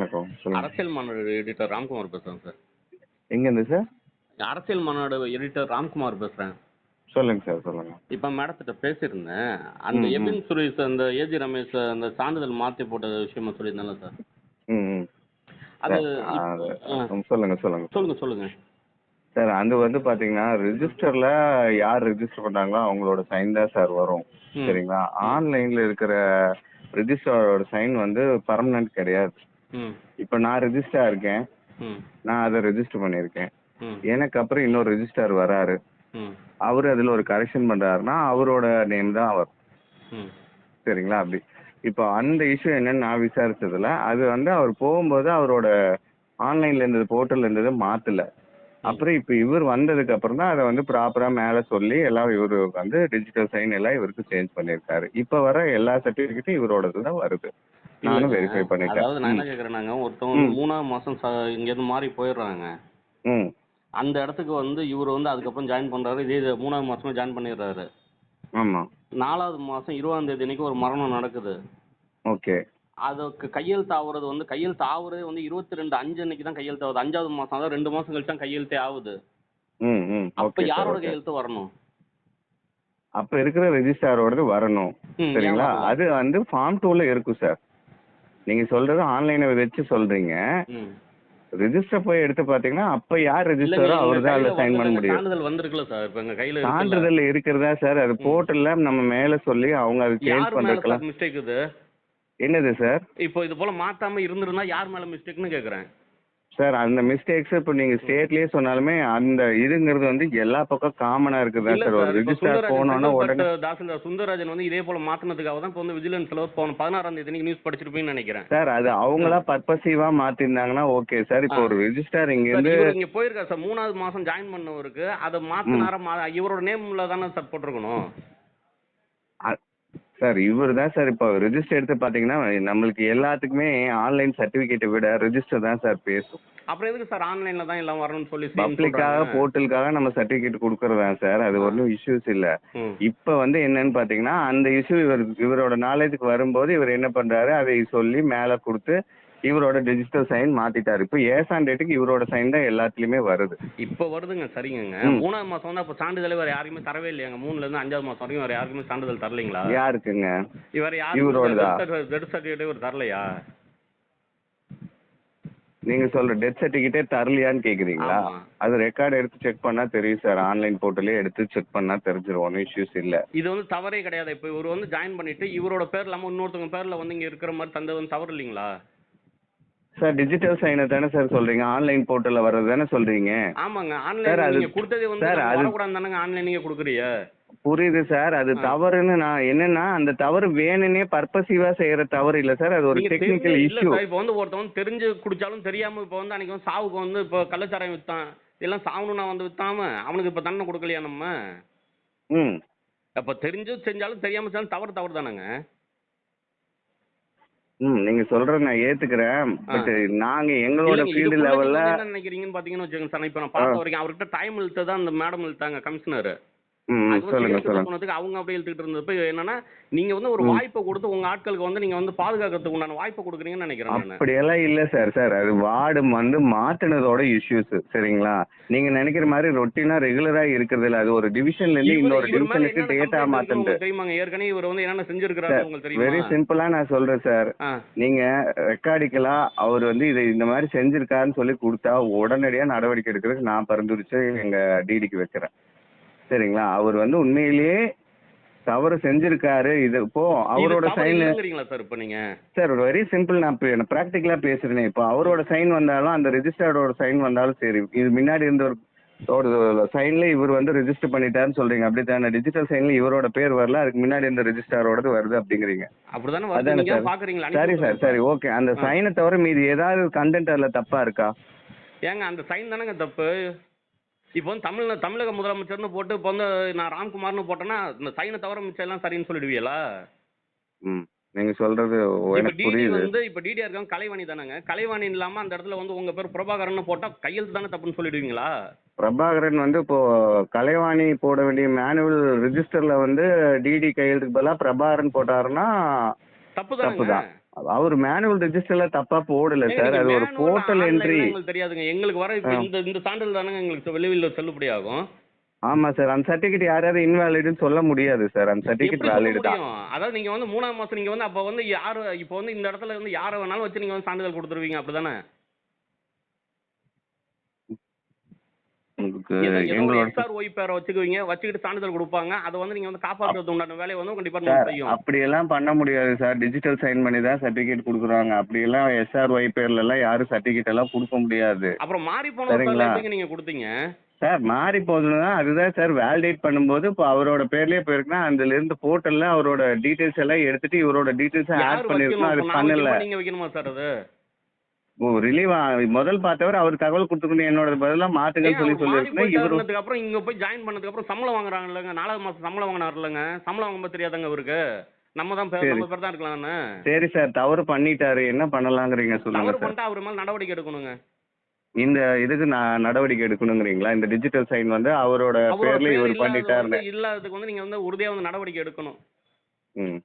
வணக்கம் அரசியல் மாநாடு எடிட்டர் ராம்குமார் பேசுறேன் சார். எங்கேருந்து சார்? அரசியல் மாநாடு எடிட்டர் ராம்குமார் பேசுறேன். சொல்லுங்க சார் சொல்லுங்க. இப்ப மேடத்திட்ட பேசியிருந்தேன். அந்த. எபின் சுரேஷ் அந்த ஏஜி ரமேஷ் அந்த சான்றிதழ் மாத்தி போட்ட விஷயமா சொல்லியிருந்தேன்ல சார். அது சொல்லுங்க சொல்லுங்க. சொல்லுங்க சொல்லுங்க. சார் அது வந்து பாத்தீங்கன்னா ரிஜிஸ்டர்ல யார் ரெஜிஸ்டர் பண்றாங்களோ அவங்களோட சைன் தான் சார் வரும். சரிங்களா? ஆன்லைன்ல இருக்கிற ரெஜிஸ்டரோட சைன் வந்து பர்மனன்ட் கிடையாது. இப்போ நான் ரெஜிஸ்டரா இருக்கேன். நான் அதை ரெஜிஸ்டர் பண்ணியிருக்கேன். ம். எனக்கு அப்புறம் இன்னொரு ரெஜிஸ்டர் வராரு. அவர் அதுல ஒரு கரெக்ஷன் பண்றாருன்னா அவரோட நேம் தான் அவர். சரிங்களா? அப்படி. இப்போ அந்த இஷ்யூ என்னன்னு நான் விசாரிச்சதுல அது வந்து அவர் போகும்போது அவரோட ஆன்லைன்ல இருந்தது போர்ட்டல்ல இருந்தது மாத்தல. அப்புறம் இப்போ இவர் வந்ததுக்கு அப்புறம் தான் அதை வந்து ப்ராப்பரா மேல சொல்லி எல்லாம் இவரு வந்து டிஜிட்டல் சைன் எல்லாம் இவருக்கு சேஞ்ச் பண்ணியிருக்காரு. இப்போ வர எல்லா சர்டிபிகேட்டும் இவரோடது தான் வருது. நானும். வெரிஃபை பண்ணிட்டேன். அதாவது நான் என்ன. கேக்குறேன்னாங்க ஒருத்தவங்க. மூணாவது மாசம் ச- இங்கேருந்து மாறி போயிடுறாங்க. அந்த இடத்துக்கு வந்து இவர் வந்து அதுக்கப்புறம் ஜாயின் பண்றாரு. இதே மூணாவது மாசமே ஜாயின் பண்ணிடுறாரு. ஆமா. நாலாவது மாசம் இருபதாம் தேதி அன்னைக்கு ஒரு மரணம் நடக்குது. ஓகே. அதுக்கு கையெழுத்து ஆகுறது வந்து கையெழுத்து ஆகுறதே வந்து இருபத்தி ரெண்டு அஞ்சு அன்னைக்கு தான் கையெழுத்து ஆகுது அஞ்சாவது மாசம் அதாவது ரெண்டு மாசம் கழிச்சு தான் கையெழுத்தே ஆகுது அப்ப யாரோட கையெழுத்து வரணும்? அப்ப இருக்கிற ரெஜிஸ்டாரோடது வரணும். சரிங்களா? அது வந்து ஃபார்ம் டூல இருக்கும் சார். நீங்க சொல்றது ஆன்லைனை வச்சு சொல்றீங்க. ரெஜிஸ்டர் போய் எடுத்து பாத்தீங்கன்னா அப்ப யார் ரெஜிஸ்டரோ அவர் தான் அதுல சைன் பண்ண முடியும். சான்றிதழ் வந்திருக்குல்ல சார்? இப்ப எங்க கையில. சான்றிதழ் இருக்கிறதா சார்? அது. போர்ட்டல்ல நம்ம மேல சொல்லி அவங்க அது சேஞ்ச் சார் மிஸ்டேக் இது? என்னது சார்? இப்போ இது போல மாத்தாம இருந்திருந்தா யார் மேல மிஸ்டேக்னு கேக்குறேன். சார் அந்த மிஸ்டேக்ஸ் இப்போ நீங்க ஸ்டேட்லயே சொன்னாலுமே அந்த இதுங்கிறது வந்து எல்லா பக்கம் காமனா இருக்குதா சார்? ஒரு ரெஜிஸ்டர் உடனே தாசில்தார் சுந்தரராஜன் வந்து இதே போல மாத்தினதுக்காக தான் இப்போ வந்து விஜிலன்ஸ்ல போன பதினாறாம் தேதி நியூஸ் படிச்சிருப்பீங்கன்னு நினைக்கிறேன். சார் அது அவங்களா பர்பசிவா மாத்திருந்தாங்கன்னா ஓகே சார். இப்போ. ஒரு ரெஜிஸ்டர் இங்க இருந்து இங்க போயிருக்காரு சார். மூணாவது மாசம் ஜாயின் பண்ணவருக்கு. அதை மாத்தினார இவரோட நேம்ல தானே சார் போட்டிருக்கணும். சார் இவர் தான் சார் இப்போ ரெஜிஸ்டர் எடுத்து பார்த்தீங்கன்னா நம்மளுக்கு எல்லாத்துக்குமே ஆன்லைன் சர்டிஃபிகேட்டை விட ரெஜிஸ்டர் தான் சார் பேசும். அப்புறம் எதுக்கு சார் ஆன்லைன்ல தான் எல்லாம் வரணும்னு சொல்லி பப்ளிக்காக? போர்ட்டலுக்காக நம்ம சர்டிஃபிகேட் கொடுக்கறதா சார். அது ஒன்றும் இஷ்யூஸ் இல்லை. இப்போ வந்து என்னன்னு பார்த்தீங்கன்னா அந்த இஷ்யூ இவர் இவரோட நாலேஜுக்கு வரும்போது இவர் என்ன பண்றாரு? அதை சொல்லி மேலே கொடுத்து இவரோட டிஜிட்டல் சைன் மாத்திட்டாரு. இப்போ ஏசான் டேட்டுக்கு இவரோட சைன் தான் எல்லாத்துலயுமே வருது. இப்ப வருதுங்க சரிங்கங்க. ம். மூணாவது மாசம் வந்து அப்ப சான்றிதழ் வேற யாருக்குமே தரவே இல்லையாங்க. மூணுல இருந்து அஞ்சாவது மாசம் வரைக்கும் வேற யாருக்குமே சான்றிதழ் தரலைங்களா? யாருக்குங்க? இவர் இவரோடதா? யாரும் டெத் சர்டிஃபிகேட் இவர் தரலையா? நீங்க சொல்ற டெத் சர்டிஃபிகேட்டே தரலையான்னு கேக்குறீங்களா. அது ரெக்கார்டு எடுத்து செக் பண்ணா தெரியும் சார் ஆன்லைன் போர்ட்டலே எடுத்து செக் பண்ணா தெரிஞ்சிரும். ஒன்றும் இஷ்யூஸ் இல்லை. இது வந்து தவறே கிடையாது. இப்போ இவர் வந்து ஜாயின் பண்ணிட்டு இவரோட பேர் இல்லாம இன்னொருத்தவங்க பேர்ல வந்து இங்க இருக்கிற மாதிரி தந்தது வந்து தவறு இல்லைங்களா? சார் டிஜிட்டல் சைனை தானே சார் சொல்றீங்க? ஆன்லைன் போர்ட்டல்ல வர்றது தானே சொல்றீங்க? ஆமாங்க. ஆன்லைன் நீங்க கொடுத்ததே வந்து சார், அது- வரக்கூடாது தானங்க ஆன்லைன் நீங்க கொடுக்குறீங்க. புரியுது சார். அது. தவறுன்னு நான் என்னன்னா அந்த தவறு வேணும்னே பர்பசிவா செய்யற தவறு இல்ல சார். அது ஒரு டெக்னிக்கல் இஷ்யூ இப்போ வந்து ஒருத்தவங்க தெரிஞ்சு குடிச்சாலும் தெரியாம இப்போ வந்து அன்னைக்கு வந்து சாவுக்கு வந்து இப்போ கள்ளச்சாராயம் வித்தான். இதெல்லாம் சாவணும்னா வந்து வித்தாம அவனுக்கு இப்போ தண்டனை கொடுக்கலையா நம்ம? ம். அப்போ தெரிஞ்சு செஞ்சாலும் தெரியாம செஞ்சாலும் தவறு தவறு தானேங்க. ம் நீங்க சொல்றத நான் ஏத்துக்கிறேன். பட் நாங்க எங்களோட ஃபீல்டு லெவல்ல நினைக்கிறீங்கன்னு பாத்தீங்கன்னு வச்சுக்கோங்க சார் இப்போ நான் பார்த்த வரைக்கும் அவர்கிட்ட டைம் இழுத்தது அந்த மேடம் இழுத்தாங்க கமிஷனர் போனதுக்கு அவங்க அப்படியே இழுத்துக்கிட்டு இருந்தப்ப என்னன்னா நீங்க வந்து ஒரு. வாய்ப்பை கொடுத்து உங்க ஆட்களுக்கு வந்து நீங்க வந்து பாதுகாக்கிறதுக்கு உண்டான வாய்ப்பை கொடுக்குறீங்கன்னு நினைக்கிறேன் நான். அப்படியெல்லாம் இல்ல சார் சார் அது வார்டு வந்து மாத்தினதோட இஷ்யூஸ் சரிங்களா? நீங்க நினைக்கிற மாதிரி ரொட்டீனா ரெகுலரா இருக்கிறது இல்ல. அது ஒரு டிவிஷன்ல இருந்து இன்னொரு டிவிஷனுக்கு டேட்டா தெரியுமாங்க? ஏற்கனவே இவர் வந்து என்னென்ன செஞ்சிருக்கிறாரு உங்களுக்கு வெரி சிம்பிளா நான் சொல்றேன் சார். நீங்க ரெக்கார்டிக்கலா அவர் வந்து இதை இந்த மாதிரி செஞ்சிருக்காருன்னு சொல்லி கொடுத்தா உடனடியா நடவடிக்கை எடுக்கிறதுக்கு நான் பரிந்துரைச்சு எங்க டிடிக்கு வைக்கிறேன். சரிங்களா? அவர் வந்து உண்மையிலேயே தவறு செஞ்சிருக்காரு. இது இப்போ அவரோட சைன் சார் இப்போ நீங்க? சார் வெரி சிம்பிள் நான் ப்ராக்டிக்கலா பேசுறேன். இப்போ அவரோட சைன் வந்தாலும் அந்த ரெஜிஸ்டர்டோட சைன் வந்தாலும் சரி இது முன்னாடி இருந்த ஒரு சைன்ல இவர் வந்து ரெஜிஸ்டர் பண்ணிட்டாருன்னு சொல்றீங்க. அப்படி தானே டிஜிட்டல் சைன்ல இவரோட பேர் வரல அதுக்கு முன்னாடி இருந்த ரெஜிஸ்டாரோடது வருது அப்படிங்கிறீங்க. அப்படிதானே சார். சரி சார் ஓகே அந்த. சைனை தவிர மீதி ஏதாவது கண்டென்ட் அதுல தப்பா இருக்கா? ஏங்க அந்த சைன் தானேங்க தப்பு. இப்போ வந்து தமிழ் தமிழக முதலமைச்சர்னு போட்டு இப்போ வந்து நான் ராம்குமார்னு போட்டேன்னா இந்த சைனை தவிர மிச்சம் எல்லாம் சரின்னு சொல்லிடுவீங்களா? ம். நீங்க சொல்றது எனக்கு டிடி புரியுது. வந்து இப்போ டிடிஆர் இருக்காங்க கலைவாணி தானேங்க. கலைவாணி இல்லாம அந்த இடத்துல வந்து உங்க பேர் பிரபாகரன் போட்டா கையெழுத்து தானே தப்புன்னு சொல்லிடுவீங்களா? பிரபாகரன் வந்து இப்போ கலைவாணி போட வேண்டிய மேனுவல் ரெஜிஸ்டர்ல வந்து டிடி கையெழுத்துக்கு பதிலா பிரபாகரன் போட்டாருன்னா தப்பு தான். அவர் மேனுவல் ரெஜிஸ்டர்ல தப்பா போடல சார். அது ஒரு போர்ட்டல் என்ட்ரி எங்களுக்கு தெரியாதுங்க. எங்களுக்கு வர இந்த இந்த சான்றிதழ் தானங்க எங்களுக்கு வெளியில் செல்லுபடி ஆகும் ஆமா சார். அந்த சர்டிபிகேட் யாராவது இன்வாலிட்னு சொல்ல முடியாது சார். அந்த சர்டிபிகேட் வேலிட் தான். அதாவது நீங்க வந்து மூணாம் மாசம் நீங்க வந்து அப்ப வந்து யாரு இப்போ வந்து இந்த இடத்துல வந்து யாரை வேணாலும் வச்சு நீங்க வந்து சான்றிதழ் கொடுத்துருவீங்க அப்படிதானே? உங்களுக்கு எங்களோட எக்ஸ்ஆர் ஒய் பேரை வச்சுக்குவீங்க வச்சுக்கிட்டு சான்றிதழ் கொடுப்பாங்க. அதை வந்து நீங்க வந்து காப்பாற்றுறது உண்டான வேலையை வந்து உங்க டிபார்ட்மெண்ட் சார் செய்யும். அப்படியெல்லாம் பண்ண முடியாது சார். டிஜிட்டல் சைன் பண்ணி தான் சர்டிபிகேட் கொடுக்குறாங்க. அப்படியெல்லாம் எஸ்ஆர்ஒய் பேர்ல எல்லாம் யாரும் சர்டிபிகேட் எல்லாம் கொடுக்க முடியாது. அப்புறம் மாறி போன சரிங்களா? எப்படிங்க நீங்க கொடுத்தீங்க? சார் மாறி போகுதுன்னா அதுதான் சார் வேலிடேட் பண்ணும்போது இப்போ அவரோட பேர்லயே போயிருக்குன்னா அதுல இருந்து போர்ட்டல்ல அவரோட டீடைல்ஸ் எல்லாம் எடுத்துட்டு இவரோட டீடைல்ஸ் ஆட் பண்ணிருக்கணும் அது பண்ணல. நீங்க வைக்கணுமா சார் அது? ஓ ரிலீவ் முதல் பார்த்தவர் அவர் தகவல் கொடுத்துக்கணும் என்னோட பதிலாக மாத்துங்கன்னு சொல்லி சொல்லியிருக்கேன் இவரு அப்புறம் இங்க போய் ஜாயின் பண்ணதுக்கு அப்புறம் சம்பளம் வாங்குறாங்க இல்லைங்க நாலாவது மாசம் சம்பளம் வாங்கினார் இல்லைங்க சம்பளம் வாங்கும்போது தெரியாதாங்க அவருக்கு? நம்ம தான் பேர். நம்ம பேர் தான் இருக்கலாம்னு சரி சார் தவறு பண்ணிட்டாரு. என்ன பண்ணலாங்கிறீங்க சொல்லுங்க தவறு பண்ணிட்டு அவர் மேல நடவடிக்கை எடுக்கணுங்க. இந்த இதுக்கு நான் நடவடிக்கை எடுக்கணுங்கிறீங்களா? இந்த டிஜிட்டல் சைன் வந்து அவரோட பேர்ல பேர் இவர் வந்து இல்லாததுக்கு வந்து நீங்க வந்து உறுதியா வந்து நடவடிக்கை எடுக்கணும். ம்.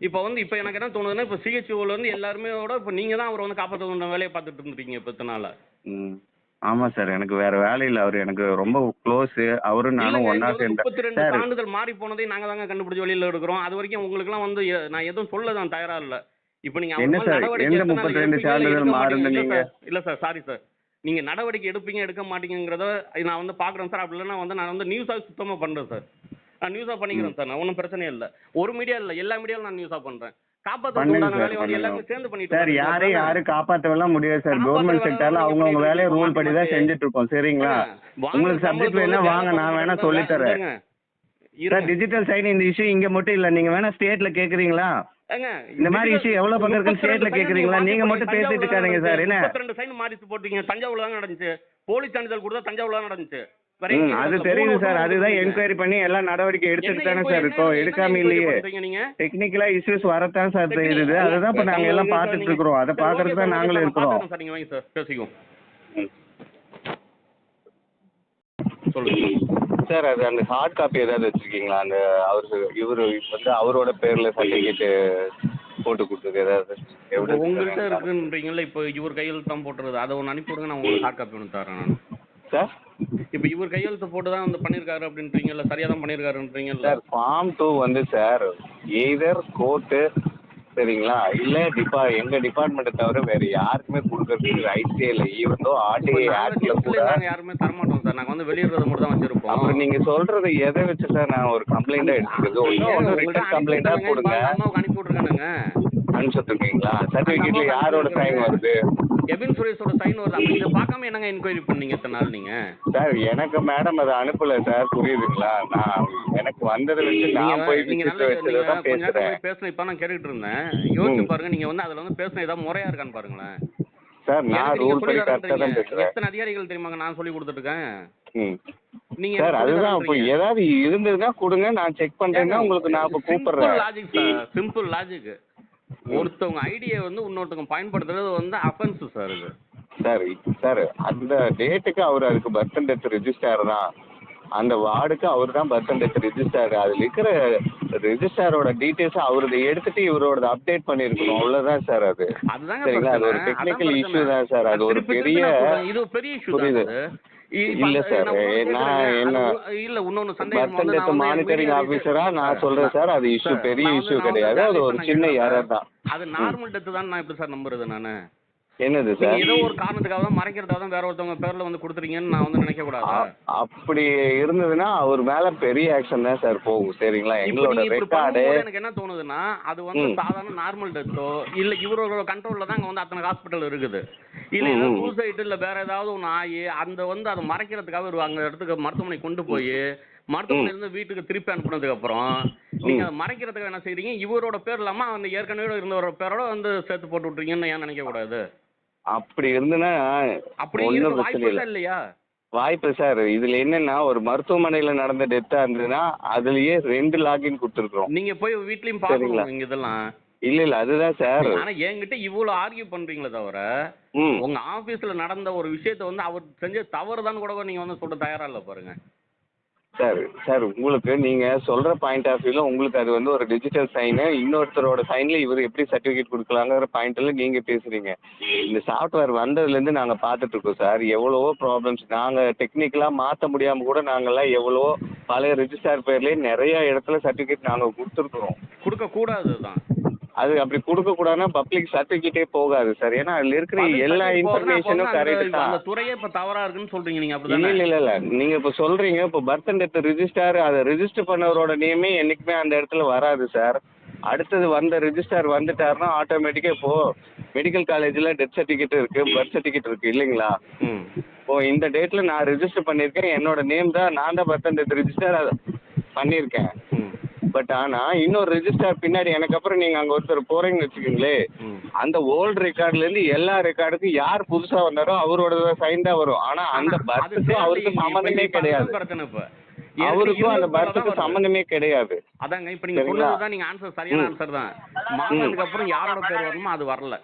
இப்போ வந்து இப்போ எனக்கு என்ன தோணுதுன்னா இப்போ சிஹெச்ஓல இருந்து எல்லாருமே விட இப்போ நீங்க தான் அவர் வந்து காப்பாற்ற வேலையை பார்த்துட்டு இருந்துட்டீங்க இப்போ இத்தனை நாளா? ம். ஆமா சார் எனக்கு வேற வேலை இல்லை. அவர் எனக்கு ரொம்ப க்ளோஸ் அவரும் நானும் வந்து சேர்ந்த முப்பத்தி ரெண்டு சான்றிதழ் மாறி போனதை நாங்க தாங்க கண்டுபிடிச்சு வெளியில எடுக்கிறோம் அது வரைக்கும் உங்களுக்குலாம் வந்து எ- நான் எதுவும் சொல்ல நான் தயாரா இல்ல. இப்போ நீங்க என்ன சார், எடுத்தனால 32 எடுப்பீங்க, சான்றிதழ் மாறுது. இல்ல நீங்க? சார், இல்ல சார் சாரி சார். நீங்க நடவடிக்கை எடுப்பீங்க எடுக்க மாட்டீங்கிறத நான் வந்து பாக்குறேன் சார். அப்படி இல்லைன்னா வந்து நான் வந்து நியூஸா சுத்தமா பண்றேன் சார். நான் நியூஸா பண்ணிக்கிறேன் சார். நான் ஒன்றும் பிரச்சனை இல்லை. ஒரு மீடியா இல்ல எல்லா மீடியாவும் நான் நியூஸா பண்றேன். காப்பாற்ற பண்ணுங்க உண்டான சார், அதானே? யாரும் காப்பாற்றவெல்லாம் முடியாது சார். கவர்மெண்ட் செக்டர்ல அவங்கவுங்க வேலையை ரூல் படி தான். செஞ்சுட்டு இருக்கோம் சரிங்களா உங்களுக்கு subject வேணா வாங்க, நான் வேணா வேலை சொல்லித் தரேன். இருங்க. சார். டிஜிட்டல் சைன் இந்த இஷ்யூ இங்க மட்டும் இல்ல. நீங்க வேணா ஸ்டேட்ல கேக்குறீங்களா? இந்த மாதிரி issue எவ்வளவு பக்கம் இருக்குன்னு 32 ஸ்டேட்ல கேக்குறீங்களா? நீங்க. மட்டும் பேசிட்டு இருக்காதீங்க சார், என்ன? 32 sign மாத்தி போட்டீங்க. தஞ்சாவூர்ல தான் நடந்துச்சு. போலீஸ் சான்றிதழ் கொடுத்தா தஞ்சாவூர்ல தான் நடந்துச்சு. அது. தெரியுது சார். அதுதான். என்கொயரி பண்ணி எல்லாம் நடவடிக்கை எடுத்துட்டு தானே சார் இருக்கோம். எடுக்காம இல்லையே. டெக்னிக்கலா இஷ்யூஸ் வரத்தான் சார் தெரியுது அதுதான் இப்ப நாங்க எல்லாம் நீங்க- இருக்கிறோம். அதை okay தான் நாங்களும் இருக்கிறோம். சார். நீங்க வாங்க சார். பேசிக்குவோம். சொல்லுங்க. சார் அது அந்த ஹார்ட் காப்பி ஏதாவது வச்சிருக்கீங்களா? அந்த அவருக்கு இவரு வந்து அவரோட பேர்ல சர்டிபிகேட் போட்டு கொடுத்தது ஏதாவது உங்கள்கிட்ட எவிடன்ஸ் இருக்குன்றீங்கல்ல இப்போ இவர் கையெழுத்து தான் போட்டுறது அதை ஒன்று அனுப்பி விடுங்க நான் உங்களுக்கு ஹார்ட் காப்பி ஒன்று தரேன் நான். சார்? இப்போ இவர் கையெழுத்து போட்டு தான் வந்து பண்ணியிருக்காரு அப்படின்றீங்கல்ல சரியாக தான் பண்ணியிருக்காருன்றீங்கல்ல சார் ஃபார்ம் டூ வந்து சார் எய்தர் கோர்ட்டு சரிங்களா? இல்ல டிபா எங்க டிபார்ட்மெண்ட்டை தவிர வேற யாருக்குமே கொடுக்கறதுக்கு ரைட்ஸே இல்லை. ஈவன் ஆர்டிஐ ஆக்ட்ல கூட நாங்கள் யாருமே தரமாட்டோம் சார். நாங்கள் வந்து வெளியிடுறத மட்டும் தான் வச்சிருப்போம். அப்புறம் நீங்க சொல்றது எதை வச்சு சார் நான் ஒரு கம்ப்ளைண்டா எடுத்துக்கிறது? ஒன்று ரிட்டன் கம்ப்ளைண்டா கொடுங்க. அனுப்பிச்சுட்ருக்கீங்களா சர்டிபிகேட்ல யாரோட சைன் வருது? எபின் சுரேஷோட சைன் வருது. அப்போ இதை பார்க்காம என்னங்க என்கொயரி பண்ணீங்க இத்தனை நாள் நீங்க? சார் எனக்கு மேடம் அதை அனுப்பல சார். புரியுதுங்களா? நான் எனக்கு வந்ததை வச்சு நான் போய் நீங்க நல்ல நீங்க கொஞ்ச நேரத்துல பேசுறேன். போய் இப்போ நான் கேட்டுட்டு இருந்தேன். யோசிச்சு பாருங்க நீங்க வந்து அதுல வந்து பேசுன ஏதாவது முறையா இருக்கான்னு பாருங்களேன். சார் நான் ரூல் படி சொல்லி கரெக்டாக தான். பேசுறேன். எத்தனை அதிகாரிகள் தெரியுமாங்க நான் சொல்லி கொடுத்துட்டு இருக்கேன் நீங்க சார் அதுதான். இப்போ தரேன்றீங்க. ஏதாவது இருந்ததுன்னா கொடுங்க. நான் செக் பண்றேன்னா உங்களுக்கு நான் இப்போ கூப்பிடுறேன். லாஜிக் சார் சிம்பிள் லாஜிக் ஒருத்தவங்க ஐடியை வந்து இன்னொருத்தவங்க பயன்படுத்துறது வந்து அஃபென்ஸ் சார் இது சார் சார் அந்த டேட்டுக்கு அவர் அதுக்கு பர்த் அண்ட் டெத் ரிஜிஸ்டார் தான் அந்த வார்டுக்கு அவர் தான் பர்த் அண்ட் டெத் ரிஜிஸ்டார் அதில் இருக்கிற ரிஜிஸ்டாரோட டீட்டெயில்ஸ் அவரது எடுத்துட்டு இவரோட அப்டேட் பண்ணியிருக்கணும் அவ்வளோதான் சார் அது சரிங்களா அது ஒரு. Technical issue. தான் சார் அது ஒரு பெரிய. இது பெரிய இஷ்யூ புரியுது. இல்ல சார், நான். என்ன இல்ல இன்னொன்னு சந்தேகம் மானிட்டரிங் research நான் சொல்றேன் சார் அது இஷ்யூ பெரிய இஷ்யூ கிடையாது. அது ஒரு சின்ன எரர் தான். அது நார்மல் டெத் தான் நான் எப்படி சார் நம்புறது நானு? என்னது சார்? ஏதோ ஒரு காரணத்துக்காக தான் மறைக்கிறதுக்காக தான் வேற ஒருத்தவங்க பேர்ல வந்து கொடுத்துறீங்கன்னு நான் வந்து நினைக்க கூடாது அப்படி இருந்ததுன்னா அவர் மேல பெரிய ஆக்ஷன் தான் சார் போகும் சரிங்களா? எங்களோட ரெக்கார்டு எனக்கு என்ன தோணுதுன்னா அது வந்து. சாதாரண நார்மல் டெத்தோ இல்ல இவரோட கண்ட்ரோல்ல தான் அங்க வந்து அத்தனை ஹாஸ்பிட்டல் இருக்குது. இல்ல ம். சூசைட் இல்ல வேற ஏதாவது ஒன்று ஆகி அந்த வந்து அதை மறைக்கிறதுக்காக ஒரு அங்க இடத்துக்கு மருத்துவமனை கொண்டு போய் மருத்துவமனை இருந்து வீட்டுக்கு திருப்பி அனுப்புனதுக்கு அப்புறம் நீங்க மறைக்கிறதுக்கு என்ன செய்றீங்க? இவரோட பேர் இல்லாம அந்த ஏற்கனவே இருந்தவரோட பேரோட வந்து சேர்த்து போட்டு விட்டுறீங்கன்னு ஏன் நினைக்க கூடாது அப்படி இருந்துன்னா அப்படி வாய்ப்பு இல்லை. இல்லையா? வாய்ப்பு சார். இதுல என்னன்னா ஒரு மருத்துவமனையில நடந்த டெத்தா இருந்ததுன்னா அதுலயே ரெண்டு லாகின் கொடுத்துருக்கோம் நீங்க போய் வீட்லயும். பாக்கணும் இங்க இதெல்லாம். இல்ல இல்ல அதுதான் சார். ஆனா என்கிட்ட இவ்வளவு ஆர்கியூ பண்றீங்களே தவிர உங்க ஆபீஸ்ல நடந்த ஒரு விஷயத்த வந்து அவர் செஞ்ச தவறுதான் கூட நீங்க வந்து சொல்ல தயாரா இல்ல பாருங்க. சார் சார் உங்களுக்கு நீங்க சொல்ற பாயிண்ட் ஆஃப் வியூல உங்களுக்கு அது வந்து ஒரு டிஜிட்டல் சைனு இன்னொருத்தரோட சைன்ல இவர் எப்படி சர்டிஃபிகேட் கொடுக்கலாங்கிற பாயிண்ட்ல நீங்க பேசுறீங்க. இந்த சாஃப்ட்வேர் வந்ததுல இருந்து நாங்க இருக்கோம் சார். எவ்வளவோ ப்ராப்ளம்ஸ் நாங்க டெக்னிக்கலா மாத்த முடியாம கூட நாங்கெல்லாம் எவ்வளவோ பழைய ரிஜிஸ்டார் பேர்லயே நிறைய இடத்துல சர்டிஃபிகேட் நாங்க கொடுத்துருக்குறோம். கொடுக்கக்கூடாது தான் அது அப்படி கொடுக்க கூடாதுன்னா பப்ளிக் சர்டிஃபிகேட்டே போகாது சார் ஏன்னா அதுல இருக்கிற எல்லா இன்ஃபர்மேஷனும் கரெக்ட் தான் அந்த துறையே இப்ப தவறா இருக்குன்னு சொல்றீங்க நீங்க இல்ல அப்படிதானே? இல்ல இல்ல நீங்க இப்ப சொல்றீங்க இப்ப பர்த் அண்ட் டெத் ரிஜிஸ்டார் அதை ரிஜிஸ்டர் பண்ணவரோட நேமே என்னைக்குமே அந்த இடத்துல வராது சார் அடுத்தது வந்த ரிஜிஸ்டார் வந்துட்டாருன்னா ஆட்டோமேட்டிக்கா இப்போ மெடிக்கல் காலேஜ்ல டெத் சர்டிஃபிகேட் இருக்கு பர்த் சர்டிஃபிகேட் இருக்கு இல்லைங்களா? ம். இப்போ இந்த டேட்ல நான் ரிஜிஸ்டர் பண்ணிருக்கேன் என்னோட நேம் தான் நான் தான் பர்த் அண்ட் டெத் ரிஜிஸ்டர் பண்ணிருக்கேன் ம் பட் ஆனா இன்னொரு ரிஜிஸ்டார் பின்னாடி எனக்கு அப்புறம் நீங்க அங்க ஒருத்தர் போறீங்கன்னு வச்சுக்கோங்களேன் ம். அந்த ஓல்டு ரெக்கார்ட்ல இருந்து எல்லா ரெக்கார்டுக்கும் யார் புதுசா வந்தாரோ அவரோட சைன் தான் வரும். ஆனா அந்த அது பர்த்துக்கு சரி, அவருக்கு இப்ப கிடையாது. அவருக்கும் அந்த இருந்தது போல பர்த்துக்கு தான் வருது. சம்மந்தமே கிடையாது. அதாங்க இப்ப நீங்க? சொன்னதுதான் நீங்க ஆன்சர் சரியான ஆன்சர் தான். மாறினதுக்கு அப்புறம் யாரோட பேர் வரணுமோ அது வரல.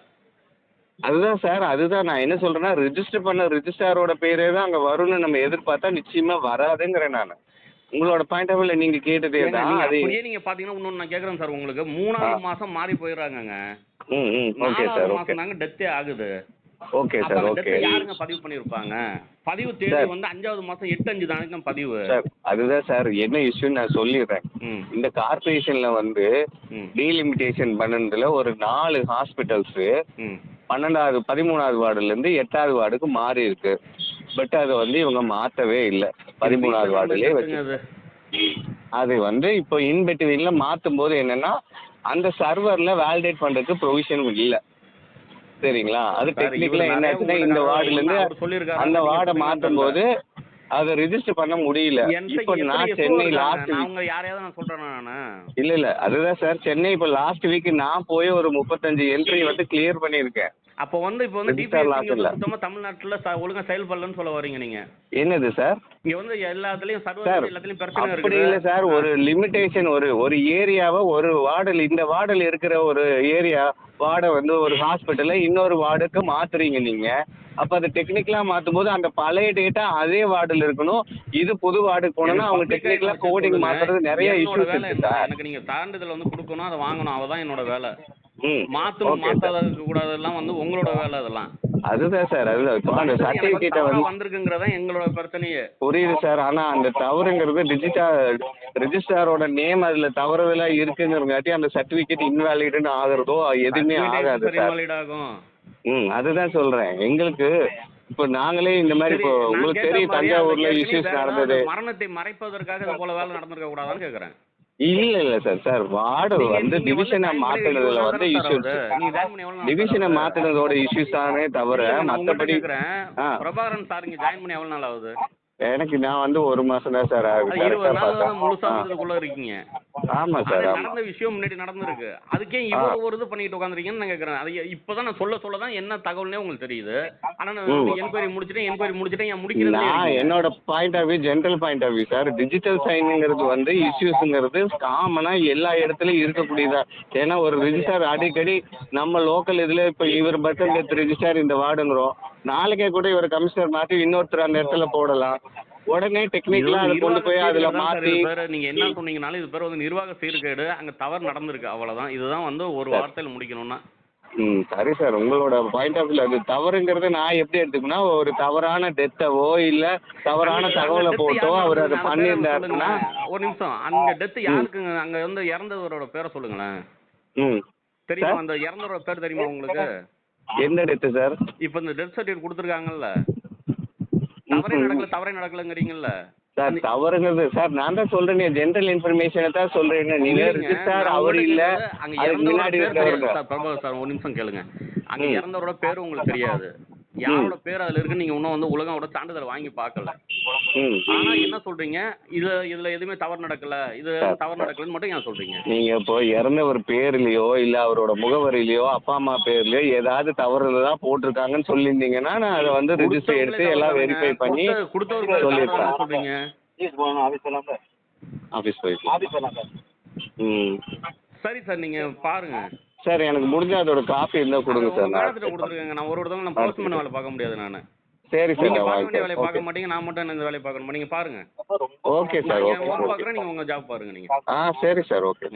அதுதான் சார் அதுதான் நான் என்ன சொல்றேன்னா ரெஜிஸ்டர் பண்ண ரெஜிஸ்டாரோட பேரே தான் அங்க வரும்னு நம்ம எதிர்பார்த்தா நிச்சயமா வராதுங்கிறேன் நான். உங்களோட பாயிண்ட் ஆஃப் வியூல நீங்க கேட்டதே தான் நீங்க அது அப்படியே நீங்க பாத்தீங்கன்னா இன்னொன்னு நான் கேக்குறேன் சார் உங்களுக்கு. மூணாவது மாசம் மாறி போயிடுறாங்கங்க. ம் ம் ஓகே சார் ஓகே தாங்க டெத்தே ஆகுது. ஓகே சார் ஓகே யாருங்க பதிவு பண்ணிருப்பாங்க? பதிவு தேதி. வந்து அஞ்சாவது மாசம் எட்டு அஞ்சு தானே பதிவு. சார் அதுதான் சார் என்ன இஷ்யூன்னு நான் சொல்லிடுறேன். இந்த கார்பரேஷன்ல வந்து டீலிமிட்டேஷன் பண்ணதுல ஒரு நாலு ஹாஸ்பிட்டல்ஸ் பன்னெண்டாவது பதிமூணாவது வார்டுல இருந்து எட்டாவது வார்டுக்கு மாறி இருக்கு பட் அதை வந்து இவங்க மாத்தவே இல்லை. பதிமூணாவது வார்டுலயே வச்சு. அது. வந்து இப்போ இன்பிட்வீன்ல மாத்தும் போது என்னன்னா அந்த சர்வர்ல வேலிடேட் பண்றதுக்கு ப்ரொவிஷன் இல்ல. சரிங்களா? அது டெக்னிக்கலா என்ன ஆச்சுன்னா இந்த வார்டுல இருந்து அந்த வார்டை மாத்தும் போது அதை ரெஜிஸ்டர் பண்ண முடியல. இப்போ நான் சென்னை? லாஸ்ட் இல்ல இல்ல. அதுதான் சார் சென்னை இப்போ லாஸ்ட் வீக் நான் போய் ஒரு முப்பத்தஞ்சு என்ட்ரி வந்து கிளியர் பண்ணியிருக்கேன். அப்போ வந்து இப்போ வந்து டிபிஎஸ். சுத்தமா தமிழ்நாட்டுல ஒழுங்கா செயல்படலன்னு சொல்ல வரீங்க நீங்க. என்னது சார்? இங்க வந்து எல்லாத்துலயும் சார் சர்வர் எல்லாத்துலயும் பிரச்சனை அப்படி இல்ல சார். ஒரு லிமிட்டேஷன் ஒரு ஒரு ஏரியாவை ஒரு வார்டில் இந்த வார்டில் இருக்கிற ஒரு ஏரியா வார்டை வந்து ஒரு ஹாஸ்பிட்டலை இன்னொரு வார்டுக்கு மாத்துறீங்க நீங்க. அப்ப அது டெக்னிக்கலா மாத்தும் போது அந்த பழைய டேட்டா அதே வார்டில் இருக்கணும். இது புது வார்டுக்கு போனோம்னா அவங்க டெக்னிக்கலா கோடிங் மாத்துறது நிறைய இஷ்யூஸ் வேலை இருக்கு எனக்கு நீங்க சான்றிதழ் வந்து கொடுக்கணும் அதை வாங்கணும். அவதான் என்னோட வேலை. மாத்தணும் மாத்தாத இருக்க கூடாதெல்லாம் வந்து உங்களோட வேலை அதெல்லாம். அதுதான் சார் அதுதான். இப்போ அந்த சர்டிபிகேட்டை வந்து வந்திருக்குங்கிறதா எங்களோட பிரச்சனையே. புரியுது சார் ஆனா அந்த தவறுங்கிறது டிஜிட்டல் ரெஜிஸ்டாரோட நேம் அதுல தவறுதலா இருக்குங்கிறங்காட்டி அந்த சர்டிபிகேட் இன்வாலிட்னு ஆகுறதோ எதுவுமே ஆகாது சார். இன்வாலிட் ஆகும்? ம் அதுதான் சொல்றேன். எங்களுக்கு இப்போ நாங்களே இந்த மாதிரி இப்போ உங்களுக்கு தெரியும் தஞ்சாவூர்ல இஷ்யூஸ் நடந்தது. மரணத்தை மறைப்பதற்காக இது போல வேலை நடந்திருக்க கூடாதான்னு கேக்குறேன். இல்ல இல்ல சார் சார் வார்டு வந்து டிவிஷனை மாத்துனதுல வந்து இஷ்யூஸ் டிவிஷனை? மாத்துனதோட இஷ்யூஸ் தானே தவிர மத்தபடி. பிரபாகரன் சார் இங்க ஜாயின் பண்ணி எவ்வளவு நாள் ஆகுது? எனக்கு நான் வந்து ஒரு மாசம் தான் சார் ஆகுது. முழுசா இருக்கீங்க. ஆமா சார் நடந்த விஷயம் முன்னாடி நடந்திருக்கு. அதுக்கே இவ்வளவு ஒரு இது பண்ணிட்டு உட்காந்துருக்கீங்கன்னு நான் கேக்குறேன். அது இப்பதான் நான் சொல்ல சொல்ல தான் என்ன தகவல்னே உங்களுக்கு தெரியுது. ஆனா நான். என்கொயரி முடிச்சிட்டேன் என்கொயரி முடிச்சிட்டேன் என் முடிக்கிறது நான் என்னோட point of view general point of view sir. Digital சைனுங்கிறது வந்து இஷ்யூஸுங்கிறது காமனா எல்லா இடத்துலயும் இருக்கக்கூடியதா. ஏன்னா ஒரு ரிஜிஸ்டர் அடிக்கடி நம்ம லோக்கல் இதுல இப்ப இவர் பர்த் டெத் ரிஜிஸ்டர் இந்த வார்டுங்கிறோம். நாளைக்கே கூட இவர் கமிஷனர் மாத்தி இன்னொருத்தர் அந்த இடத்துல போடலாம். உடனே டெக்னிக்கலா அதை கொண்டு போய் அதுல மாத்தி நீங்க என்ன சொன்னீங்கனாலும் இது பேர் வந்து நிர்வாக சீர்கேடு அங்க தவறு நடந்திருக்கு அவ்வளவுதான். இதுதான் வந்து ஒரு வார்த்தையில முடிக்கணும்னா. ம் சரி சார். உங்களோட பாயிண்ட் ஆஃப் வியூ அது தவறுங்கிறது நான் எப்படி எடுத்துக்கணும்னா ஒரு தவறான டெத்தவோ இல்ல தவறான தகவலை போட்டோ அவர் அதை பண்ணியிருந்தாருன்னா. ஒரு நிமிஷம். அந்த டெத் யாருக்குங்க அங்க வந்து இறந்தவரோட பேரை சொல்லுங்களேன். ம். தெரியுமா? அந்த இறந்தவரோட பேர் தெரியுமா உங்களுக்கு? எந்த டெத்து சார்? இப்ப இந்த டெத் சர்டிஃபிகேட் கொடுத்துருக்காங்கல்ல. தவறே நடக்கல தவறே நடக்கலங்கிறீங்கல்ல? சார் தவறுங்கிறது சார் நான் தான் சொல்றேனே ஜென்ரல் இன்ஃபர்மேஷனை தான் சொல்றேன் நீங்க நான் அவர் இல்ல. அங்க முன்னாடி சார், பிரபாகர் சார் ஒரு நிமிஷம் கேளுங்க. அங்க. இறந்தவரோட பேர் உங்களுக்கு தெரியாது. யாரோட பேர் அதுல இருக்கு நீங்க இன்னும் வந்து உலகோட சான்றிதழ் வாங்கி பார்க்கல. ம். ஆனா என்ன சொல்றீங்க? இதுல இதுல எதுவுமே தவறு நடக்கல. இது தவறு. நடக்கலன்னு மட்டும் ஏன் சொல்றீங்க? நீங்க இப்போ இறந்தவர் பேர்லயோ இல்ல அவரோட முகவரியிலயோ அப்பா அம்மா பேர்லயோ ஏதாவது தவறுதலா போட்டிருக்காங்கன்னு சொல்லியிருந்தீங்கன்னா நான் அதை வந்து ரிஜிஸ்டர் எடுத்து எல்லாம் வெரிஃபை பண்ணி கொடுத்த- கொடுத்தவர் பேர் சொல்லியிருப்பேன். தவறுன்னு சொல்றீங்க? ஆஃபீஸ் போயிட்டு. ம். சரி சார் நீங்க பாருங்க. சார் எனக்கு முடிஞ்ச அதோட காப்பி இருந்தா கொடுங்க சார் நான் கொடுத்துருக்கேங்க. நான் ஒரு ஒருத்தவங்க நான் போஸ்ட்மேன் வேலை பார்க்க முடியாது நான். சரி சார். நீங்க பார்க்க வேண்டிய வேலையை பார்க்க மாட்டீங்க நான் மட்டும் இந்த வேலையை பார்க்கணுமா நீங்க பாருங்க. ஓகே சார் ஓகே பார்க்குறேன் நீங்க உங்க ஜாப் பாருங்க நீங்க. ஆ சரி சார் ஓகே